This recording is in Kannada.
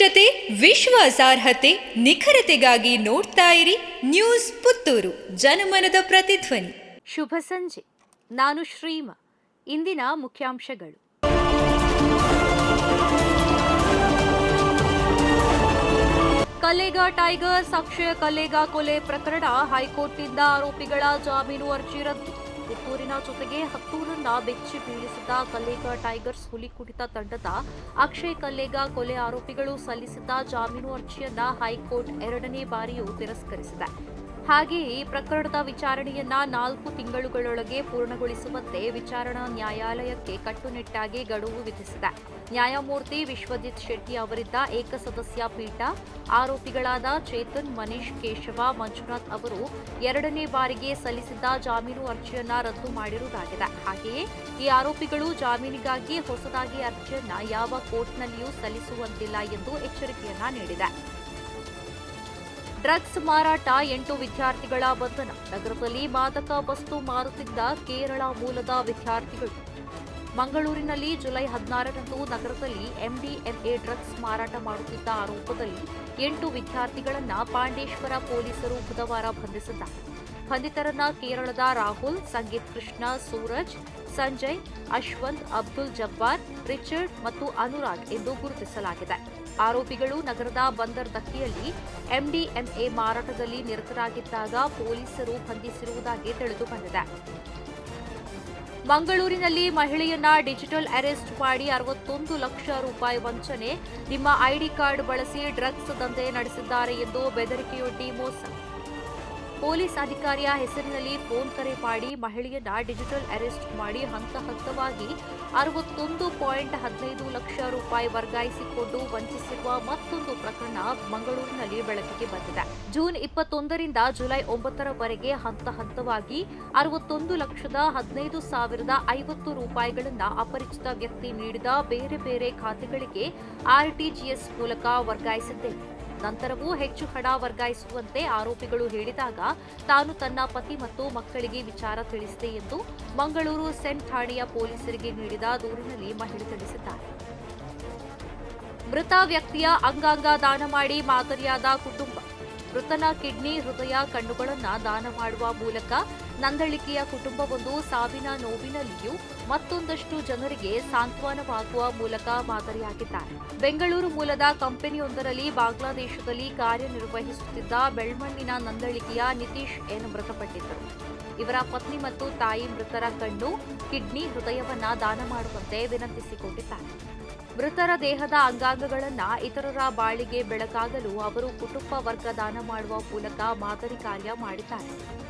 ವಸ್ತುನಿಷ್ಠತೆ ವಿಶ್ವಾಸಾರ್ಹತೆ ನಿಖರತೆಗಾಗಿ ನೋಡ್ತಾ ಇರಿ ನ್ಯೂಸ್ ಪುತ್ತೂರು. ಜನಮನದ ಪ್ರತಿಧ್ವನಿ. ಶುಭ ಸಂಜೆ. ನಾನು ಶ್ರೀಮ. ಇಂದಿನ ಮುಖ್ಯಾಂಶಗಳು. ಕಲೆಗಾ ಟೈಗರ್ಸ್ ಅಕ್ಷಯ ಕಲೆಗಾ ಕೊಲೆ ಪ್ರಕರಣ ಹೈಕೋರ್ಟ್ನಿಂದ ಆರೋಪಿಗಳ ಜಾಮೀನು ಅರ್ಜಿ ರದ್ದು. ಪುತ್ತೂರಿನ ಜೊತೆಗೆ ಹತ್ತೂರನ್ನ ಬೆಚ್ಚಿ ಬೀಳಿಸಿದ ಕಲ್ಲೇಗ ಟೈಗರ್ಸ್ ಹುಲಿ ಕುಡಿತ ತಂಡದ ಅಕ್ಷಯ್ ಕಲ್ಲೇಗ ಕೊಲೆ ಆರೋಪಿಗಳು ಸಲ್ಲಿಸಿದ್ದ ಜಾಮೀನು ಅರ್ಜಿಯನ್ನ ಹೈಕೋರ್ಟ್ ಎರಡನೇ ಬಾರಿಯೂ ತಿರಸ್ಕರಿಸಿದೆ. ಹಾಗೆಯೇ ಈ ಪ್ರಕರಣದ ವಿಚಾರಣೆಯನ್ನ ನಾಲ್ಕು ತಿಂಗಳುಗಳೊಳಗೆ ಪೂರ್ಣಗೊಳಿಸುವಂತೆ ವಿಚಾರಣಾ ನ್ಯಾಯಾಲಯಕ್ಕೆ ಕಟ್ಟುನಿಟ್ಟಾಗಿ ಗಡುವು ವಿಧಿಸಿದೆ. ನ್ಯಾಯಮೂರ್ತಿ ವಿಶ್ವಜಿತ್ ಶೆಟ್ಟಿ ಅವರಿದ್ದ ಏಕಸದಸ್ಯ ಪೀಠ, ಆರೋಪಿಗಳಾದ ಚೇತನ್, ಮನೀಶ್, ಕೇಶವ, ಮಂಜುನಾಥ್ ಅವರು ಎರಡನೇ ಬಾರಿಗೆ ಸಲ್ಲಿಸಿದ್ದ ಜಾಮೀನು ಅರ್ಜಿಯನ್ನ ರದ್ದು ಮಾಡಿರುವುದಾಗಿದೆ. ಹಾಗೆಯೇ ಈ ಆರೋಪಿಗಳು ಜಾಮೀನಿಗಾಗಿ ಹೊಸದಾಗಿ ಅರ್ಜಿಯನ್ನ ಯಾವ ಕೋರ್ಟ್ನಲ್ಲಿಯೂ ಸಲ್ಲಿಸುವಂತಿಲ್ಲ ಎಂದು ಎಚ್ಚರಿಕೆಯನ್ನ ನೀಡಿದೆ. ಡ್ರಗ್ಸ್ ಮಾರಾಟ ಎಂಟು ವಿದ್ಯಾರ್ಥಿಗಳ ಬಂಧನ. ನಗರದಲ್ಲಿ ಮಾದಕ ವಸ್ತು ಮಾರುತ್ತಿದ್ದ ಕೇರಳ ಮೂಲದ ವಿದ್ಯಾರ್ಥಿಗಳು ಮಂಗಳೂರಿನಲ್ಲಿ ಜುಲೈ ಹದಿನಾರರಂದು ನಗರದಲ್ಲಿ ಎಂಡಿಎಂಎ ಡ್ರಗ್ಸ್ ಮಾರಾಟ ಮಾಡುತ್ತಿದ್ದ ಆರೋಪದಲ್ಲಿ ಎಂಟು ವಿದ್ಯಾರ್ಥಿಗಳನ್ನು ಪಾಂಡೇಶ್ವರ ಪೊಲೀಸರು ಬುಧವಾರ ಬಂಧಿಸಿದ್ದಾರೆ. ಬಂಧಿತರನ್ನ ಕೇರಳದ ರಾಹುಲ್, ಸಂಗೀತ್ ಕೃಷ್ಣ, ಸೂರಜ್, ಸಂಜಯ್, ಅಶ್ವಂತ್, ಅಬ್ದುಲ್ ಜಬ್ಬಾರ್, ರಿಚರ್ಡ್ ಮತ್ತು ಅನುರಾಗ್ ಎಂದು ಗುರುತಿಸಲಾಗಿದೆ. ಆರೋಪಿಗಳು ನಗರದ ಬಂದರ್ ದಕ್ಕಿಯಲ್ಲಿ ಎಂಡಿಎಂಎ ಮಾರಾಟದಲ್ಲಿ ನಿರತರಾಗಿದ್ದಾಗ ಪೊಲೀಸರು ಬಂಧಿಸಿರುವುದಾಗಿ ತಿಳಿದು ಬಂದಿದೆ. ಮಂಗಳೂರಿನಲ್ಲಿ ಮಹಿಳೆಯನ್ನ ಡಿಜಿಟಲ್ ಅರೆಸ್ಟ್ ಮಾಡಿ ಅರವತ್ತೊಂದು ಲಕ್ಷ ರೂಪಾಯಿ ವಂಚನೆ. ನಿಮ್ಮ ಐಡಿ ಕಾರ್ಡ್ ಬಳಸಿ ಡ್ರಗ್ಸ್ ದಂಧೆ ನಡೆಸಿದ್ದಾರೆ ಎಂದು ಬೆದರಿಕೆಯೊಡ್ಡಿ ಮೋಸ. ಪೊಲೀಸ್ ಅಧಿಕಾರಿಯ ಹೆಸರಿನಲ್ಲಿ ಫೋನ್ ಕರೆ ಮಾಡಿ ಮಹಿಳೆಯನ್ನ ಡಿಜಿಟಲ್ ಅರೆಸ್ಟ್ ಮಾಡಿ ಹಂತ ಹಂತವಾಗಿ ಅರವತ್ತೊಂದು ಪಾಯಿಂಟ್ ಹದಿನೈದು ಲಕ್ಷ ರೂಪಾಯಿ ವರ್ಗಾಯಿಸಿಕೊಂಡು ವಂಚಿಸಿರುವ ಮತ್ತೊಂದು ಪ್ರಕರಣ ಮಂಗಳೂರಿನಲ್ಲಿ ಬೆಳಕಿಗೆ ಬಂದಿದೆ. ಜೂನ್ ಇಪ್ಪತ್ತೊಂದರಿಂದ ಜುಲೈ ಒಂಬತ್ತರವರೆಗೆ ಹಂತ ಹಂತವಾಗಿ ಅರವತ್ತೊಂದು ಲಕ್ಷದ ಹದಿನೈದು ಸಾವಿರದ ಐವತ್ತು ರೂಪಾಯಿಗಳನ್ನು ಅಪರಿಚಿತ ವ್ಯಕ್ತಿ ನೀಡಿದ ಬೇರೆ ಬೇರೆ ಖಾತೆಗಳಿಗೆ ಆರ್ಟಿಜಿಎಸ್ ಮೂಲಕ ವರ್ಗಾಯಿಸಿದ್ದೇವೆ ನಂತರವೂ ಹೆಚ್ಚು ಹಣ ವರ್ಗಾಯಿಸುವಂತೆ ಆರೋಪಿಗಳು ಹೇಳಿದಾಗ ತಾನು ತನ್ನ ಪತಿ ಮತ್ತು ಮಕ್ಕಳಿಗೆ ವಿಚಾರ ತಿಳಿಸಿದೆ ಎಂದು ಮಂಗಳೂರು ಸೆಂಟ್ ಠಾಣೆಯ ಪೊಲೀಸರಿಗೆ ನೀಡಿದ ದೂರಿನಲ್ಲಿ ಮಹಿಳೆ ತಿಳಿಸಿದ್ದಾರೆ. ಮೃತ ವ್ಯಕ್ತಿಯ ಅಂಗಾಂಗ ದಾನ ಮಾಡಿ ಮಾದರಿಯಾದ ಕುಟುಂಬ. ಮೃತನ ಕಿಡ್ನಿ, ಹೃದಯ, ಕಣ್ಣುಗಳನ್ನು ದಾನ ಮಾಡುವ ಮೂಲಕ ನಂದಳಿಕೆಯ ಕುಟುಂಬವೊಂದು ಸಾವಿನ ನೋವಿನಲ್ಲಿಯೂ ಮತ್ತೊಂದಷ್ಟು ಜನರಿಗೆ ಸಾಂತ್ವನವಾಗುವ ಮೂಲಕ ಮಾದರಿಯಾಗಿದ್ದಾರೆ. ಬೆಂಗಳೂರು ಮೂಲದ ಕಂಪನಿಯೊಂದರಲ್ಲಿ ಬಾಂಗ್ಲಾದೇಶದಲ್ಲಿ ಕಾರ್ಯನಿರ್ವಹಿಸುತ್ತಿದ್ದ ಬೆಳ್ಮಣ್ಣಿನ ನಂದಳಿಕೆಯ ನಿತೀಶ್ ಎನ್ ಮೃತಪಟ್ಟಿದ್ದರು. ಇವರ ಪತ್ನಿ ಮತ್ತು ತಾಯಿ ಮೃತರ ಕಣ್ಣು, ಕಿಡ್ನಿ ಹೃದಯವನ್ನ ದಾನ ಮಾಡುವಂತೆ ವಿನಂತಿಸಿಕೊಂಡಿದ್ದಾರೆ. ಮೃತರ ದೇಹದ ಅಂಗಾಂಗಗಳನ್ನು ಇತರರ ಬಾಳಿಗೆ ಬೆಳಕಾಗಲು ಅವರು ಕುಟುಂಬ ವರ್ಗ ದಾನ ಮಾಡುವ ಮೂಲಕ ಮಾದರಿ ಕಾರ್ಯ ಮಾಡಿದ್ದಾರೆ.